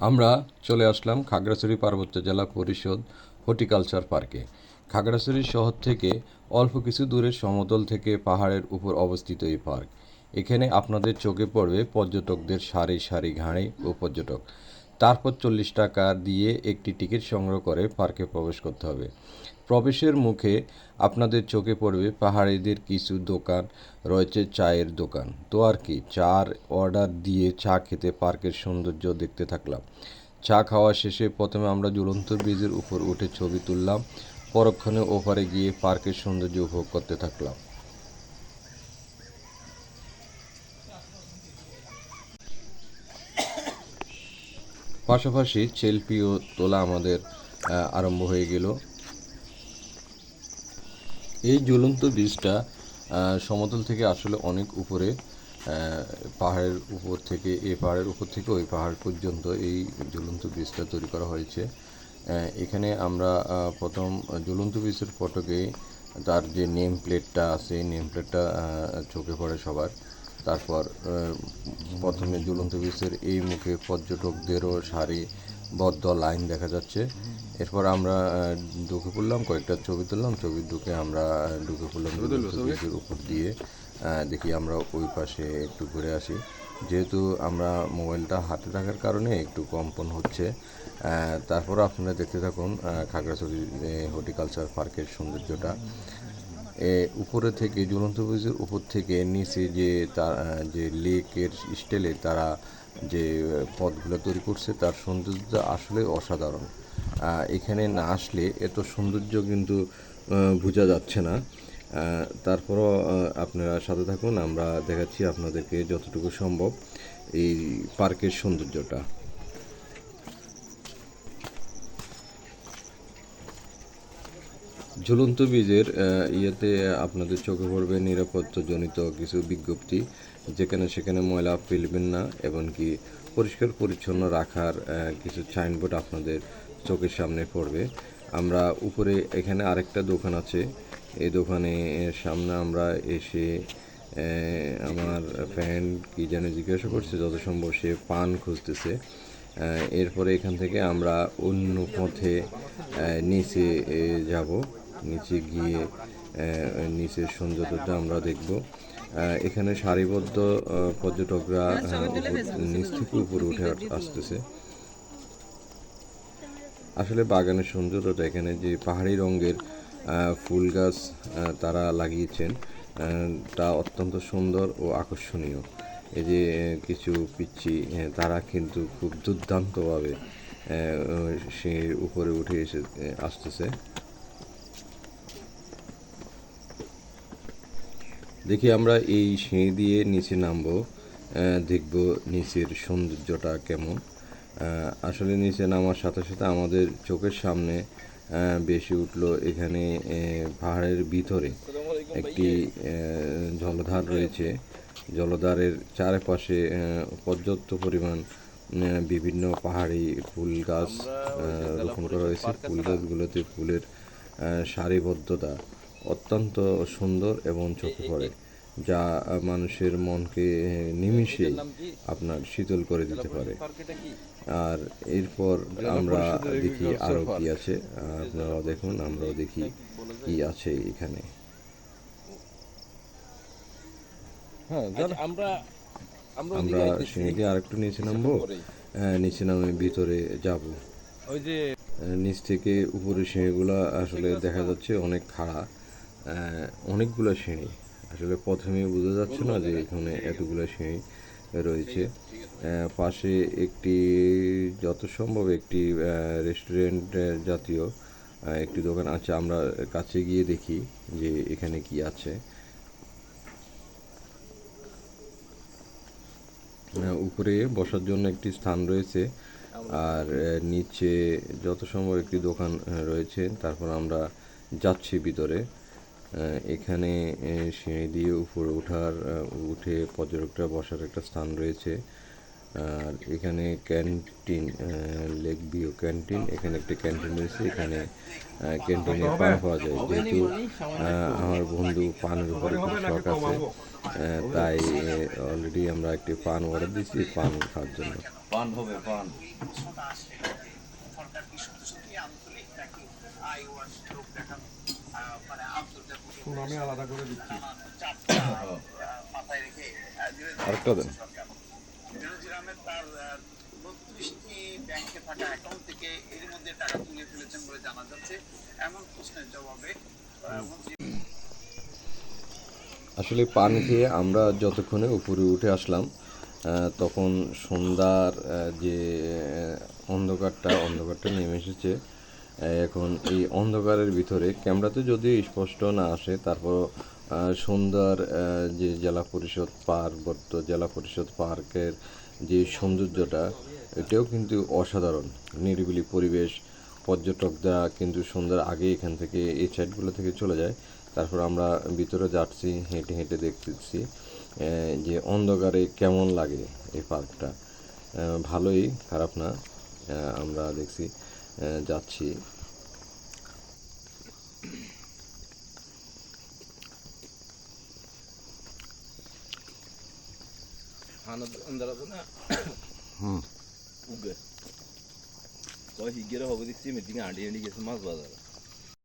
আমরা চলে আসলাম খাগড়াছড়ি পার্বত্য জেলা পরিষদ হর্টিকালচার পার্কে। খাগড়াছড়ি শহর থেকে অল্প কিছু দূরের সমতল থেকে পাহাড়ের উপর অবস্থিত এই পার্ক। এখানে আপনাদের চোখে পড়বে পর্যটকদের সারি সারি ঘাড়ে ও পর্যটক। তারপর চল্লিশ টাকা দিয়ে একটি টিকিট সংগ্রহ করে পার্কে প্রবেশ করতে হবে। প্রবেশের মুখে আপনাদের চোখে পড়বে পাহাড়িদের কিছু দোকান, রয়েছে চায়ের দোকান। তো আর কি, চার অর্ডার দিয়ে চা খেতে পার্কের সৌন্দর্য দেখতে থাকলাম। চা খাওয়া শেষে প্রথমে আমরা ঝুলন্ত ব্রিজের উপর উঠে ছবি তুললাম। পরক্ষণে ওপারে গিয়ে পার্কের সৌন্দর্য উপভোগ করতে থাকলাম। পাশাপাশি সেলফিও তোলা আমাদের আরম্ভ হয়ে গেল। এই ঝুলন্ত ব্রিজটা আহ, সমতল থেকে আসলে অনেক উপরে পাহাড়ের উপর থেকে এই পাহাড়ের উপর থেকে ওই পাহাড় পর্যন্ত এই ঝুলন্ত ব্রিজটা তৈরি করা হয়েছে। এখানে আমরা প্রথম ঝুলন্ত ব্রিজের ফটোকে তার যে নেম প্লেটটা আছে নেম প্লেটটা চোখে পড়ে সবার। তারপর প্রথমে ঝুলন্ত ব্রিজের এই মুখে পর্যটকদেরও সারি বদ্ধ লাইন দেখা যাচ্ছে। এরপর আমরা ঢুকে পড়লাম কয়েকটা ছবি তুললাম ছবি ঢুকে আমরা ঢুকে পড়লাম ব্রিজের উপর দিয়ে দেখি আমরা ওই পাশে একটু ঘুরে আসি। যেহেতু আমরা মোবাইলটা হাতে থাকার কারণে একটু কম্পন হচ্ছে তারপর আপনারা দেখতে থাকুন খাগড়াছড়ি হর্টিকালচার পার্কের সৌন্দর্যটা। এ উপরে থেকে ঝুলন্ত ব্রিজের উপর থেকে নিচে যে তার যে লেকের স্টাইলে তারা যে পথগুলো তৈরি করছে তার সৌন্দর্যটা আসলে অসাধারণ। এখানে না আসলে এত সৌন্দর্য কিন্তু বোঝা যাচ্ছে না। তারপরও আপনারা সাথে থাকুন, আমরা দেখাচ্ছি আপনাদেরকে যতটুকু সম্ভব এই পার্কের সৌন্দর্যটা। ঝুলন্ত বীজের ইয়েতে আপনাদের চোখে পড়বে নিরাপত্তাজনিত কিছু বিজ্ঞপ্তি, যেখানে সেখানে ময়লা ফেলবেন না, এমনকি পরিষ্কার পরিচ্ছন্ন রাখার কিছু সাইনবোর্ড আপনাদের চোখের সামনে পড়বে। আমরা উপরে এখানে আরেকটা দোকান আছে। এই দোকানে সামনে আমরা এসে আমার ফ্রেন্ড কি যেন জিজ্ঞাসা করছে যত সম্ভব সে পান খুঁজতেছে। এরপরে এখান থেকে আমরা অন্য পথে নিচে যাব। নিচে গিয়ে নিচের সৌন্দর্যটা আমরা দেখব। এখানে সারিবদ্ধ পর্যটকরা আহ, নিচ থেকে উপরে উঠে আসতেছে। আসলে বাগানের সৌন্দর্যটা এখানে যে পাহাড়ি রঙের ফুল গাছ তারা লাগিয়েছেন তা অত্যন্ত সুন্দর ও আকর্ষণীয়। এই যে কিছু পিচ্ছি তারা কিন্তু খুব দুর্দান্তভাবে আহ, সে উপরে উঠে এসে আসতেছে। দেখি আমরা এই সিঁড়ি দিয়ে নিচে নামবো দেখব নিচের সৌন্দর্যটা কেমন। আসলে নিচে নামার সাথে সাথে আমাদের চোখের সামনে বেশি উঠল এখানে পাহাড়ের ভিতরে। একটি জলধার রয়েছে। জলধারের চারপাশে পর্যাপ্ত পরিমাণ বিভিন্ন পাহাড়ি ফুল গাছ রোপণ করা হয়েছে। ফুল গাছগুলোতে ফুলের সারিবদ্ধতা অত্যন্ত সুন্দর এবং চোখে পড়ে, যা মানুষের মনকে নিমিষেই আপনার শীতল করে দিতে পারে। আর এরপর আমরা দেখি আরও কি আছে। আপনারাও দেখুন আমরাও দেখি কি আছে এখানে। আচ্ছা, আমরা। সিঁড়ি দিয়ে আরেকটু নিচে নামবো? হ্যাঁ, নিচে নামে ভিতরে যাব। ওই যে নিচ থেকে উপরে সিঁড়িগুলো আসলে দেখা যাচ্ছে অনেক খাড়া। আহ, অনেকগুলো সিঁড়ি। আসলে প্রথমে বোঝা যাচ্ছে না যে এখানে এতগুলো সিঁড়ি। রয়েছে। পাশে একটি, যত সম্ভব একটি রেস্টুরেন্ট জাতীয় একটি দোকান আছে। আমরা কাছে গিয়ে দেখি যে এখানে কি আছে। উপরে বসার জন্য একটি স্থান রয়েছে। আর নিচে যত সম্ভব একটি দোকান রয়েছে। তারপর আমরা যাচ্ছি ভিতরে। এখানে সিঁড়ি দিয়ে উপরে ওঠার উঠে পর্যটকরা বসার একটা স্থান রয়েছে। আর এখানে ক্যান্টিন লেক ভিউ ক্যান্টিন এখানে একটা ক্যান্টিন রয়েছে। এখানে ক্যান্টিনে পান পাওয়া যায়। যেহেতু আমার বন্ধু পানের উপরে খুব শখ আছে তাই অলরেডি আমরা একটি পান অর্ডার দিয়েছি। পান খাওয়ার জন্য। পান হবে পান। সরকার কি সত্যি সত্যি আন্তরিক নাকি লোক মানে আমি আলাদা করে দিচ্ছি। আরেকটা দেন। সরকার। বেনজির আহমেদ তার বত্রিশটি ব্যাংকে থাকা অ্যাকাউন্ট থেকে এর মধ্যে টাকা তুলে ফেলেছেন বলে জানা যাচ্ছে। এমন প্রশ্নের জবাবে আসলে পান খেয়ে আমরা যতক্ষণে উপরে উঠে আসলাম তখন সন্ধ্যার যে অন্ধকারটা অন্ধকারটা নেমে এসেছে। এখন এই অন্ধকারের ভিতরে ক্যামেরাতে যদিও স্পষ্ট না আসে, তারপর সন্ধ্যার যে জেলা পরিষদ পার্বত্য জেলা পরিষদ পার্কের যে সৌন্দর্যটা, এটাও কিন্তু অসাধারণ। নিরিবিলি পরিবেশ, পর্যটকরা কিন্তু সন্ধ্যার আগে এখান থেকে এই সাইডগুলো থেকে চলে যায়। তারপর আমরা ভিতরে যাচ্ছি, হেঁটে হেঁটে দেখতেছি যে অন্ধকারে কেমন লাগে এই পার্কটা। ভালোই, খারাপ না আমরা দেখছি। যাচ্ছি. হুম det har vi ditt simmit inga det är lika som massbadare.